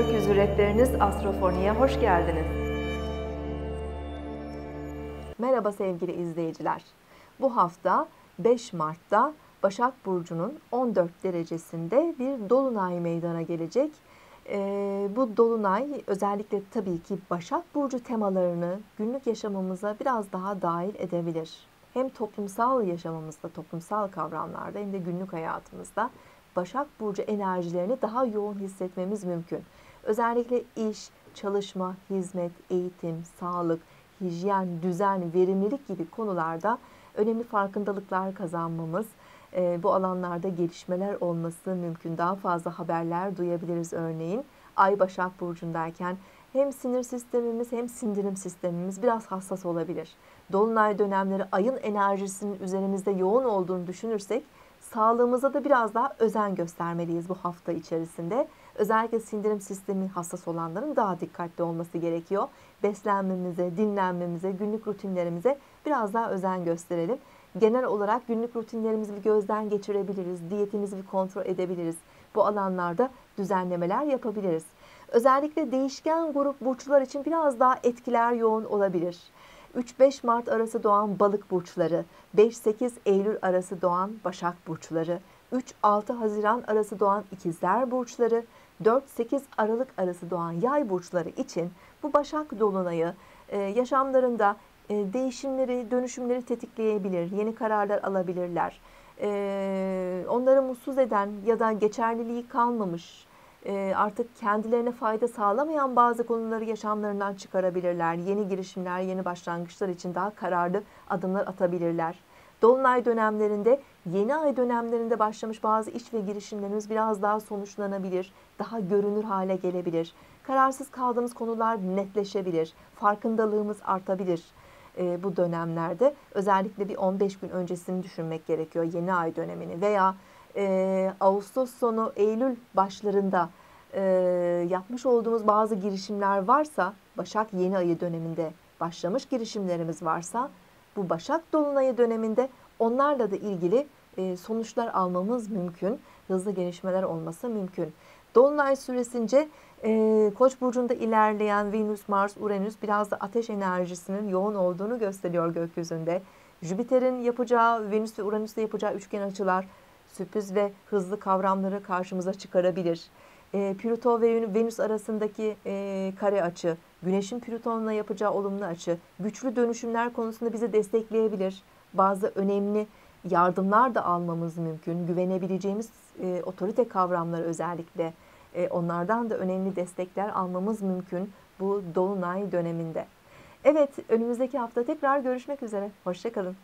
Rehberiniz Astrofoni'ye hoş geldiniz. Merhaba sevgili izleyiciler. Bu hafta 5 Mart'ta Başak Burcu'nun 14 derecesinde bir dolunay meydana gelecek. Ee, bu dolunay özellikle tabii ki Başak Burcu temalarını günlük yaşamımıza biraz daha dahil edebilir. Hem toplumsal yaşamımızda, toplumsal kavramlarda hem de günlük hayatımızda Başak Burcu enerjilerini daha yoğun hissetmemiz mümkün. Özellikle iş, çalışma, hizmet, eğitim, sağlık, hijyen, düzen, verimlilik gibi konularda önemli farkındalıklar kazanmamız, e, bu alanlarda gelişmeler olması mümkün. Daha fazla haberler duyabiliriz örneğin. Ay Başak Burcu'ndayken hem sinir sistemimiz hem sindirim sistemimiz biraz hassas olabilir. Dolunay dönemleri ayın enerjisinin üzerimizde yoğun olduğunu düşünürsek sağlığımıza da biraz daha özen göstermeliyiz bu hafta içerisinde. Özellikle sindirim sistemi hassas olanların daha dikkatli olması gerekiyor. Beslenmemize, dinlenmemize, günlük rutinlerimize biraz daha özen gösterelim. Genel olarak günlük rutinlerimizi bir gözden geçirebiliriz, diyetimizi bir kontrol edebiliriz. Bu alanlarda düzenlemeler yapabiliriz. Özellikle değişken grup burçlar için biraz daha etkiler yoğun olabilir. 3-5 Mart arası doğan balık burçları, 5-8 Eylül arası doğan başak burçları, 3-6 Haziran arası doğan ikizler burçları, 4-8 Aralık arası doğan yay burçları için bu başak dolunayı e, yaşamlarında e, değişimleri, dönüşümleri tetikleyebilir, yeni kararlar alabilirler. E, onları mutsuz eden ya da geçerliliği kalmamış, e, artık kendilerine fayda sağlamayan bazı konuları yaşamlarından çıkarabilirler. Yeni girişimler, yeni başlangıçlar için daha kararlı adımlar atabilirler. Dolunay dönemlerinde, yeni ay dönemlerinde başlamış bazı iş ve girişimlerimiz biraz daha sonuçlanabilir, daha görünür hale gelebilir. Kararsız kaldığımız konular netleşebilir, farkındalığımız artabilir e, bu dönemlerde. Özellikle bir 15 gün öncesini düşünmek gerekiyor yeni ay dönemini veya e, Ağustos sonu Eylül başlarında e, yapmış olduğumuz bazı girişimler varsa Başak yeni ayı döneminde başlamış girişimlerimiz varsa bu Başak Dolunayı döneminde onlarla da ilgili e, sonuçlar almamız mümkün. Hızlı gelişmeler olması mümkün. Dolunay süresince e, Koç burcunda ilerleyen Venüs, Mars, Uranüs biraz da ateş enerjisinin yoğun olduğunu gösteriyor gökyüzünde. Jüpiter'in yapacağı, Venüs ve Uranüs'te yapacağı üçgen açılar sürpriz ve hızlı kavramları karşımıza çıkarabilir. E, Plüto ve Venüs arasındaki e, kare açı, Güneş'in Plüton'la yapacağı olumlu açı, güçlü dönüşümler konusunda bizi destekleyebilir. Bazı önemli yardımlar da almamız mümkün. Güvenebileceğimiz e, otorite kavramları özellikle e, onlardan da önemli destekler almamız mümkün bu Dolunay döneminde. Evet önümüzdeki hafta tekrar görüşmek üzere. Hoşçakalın.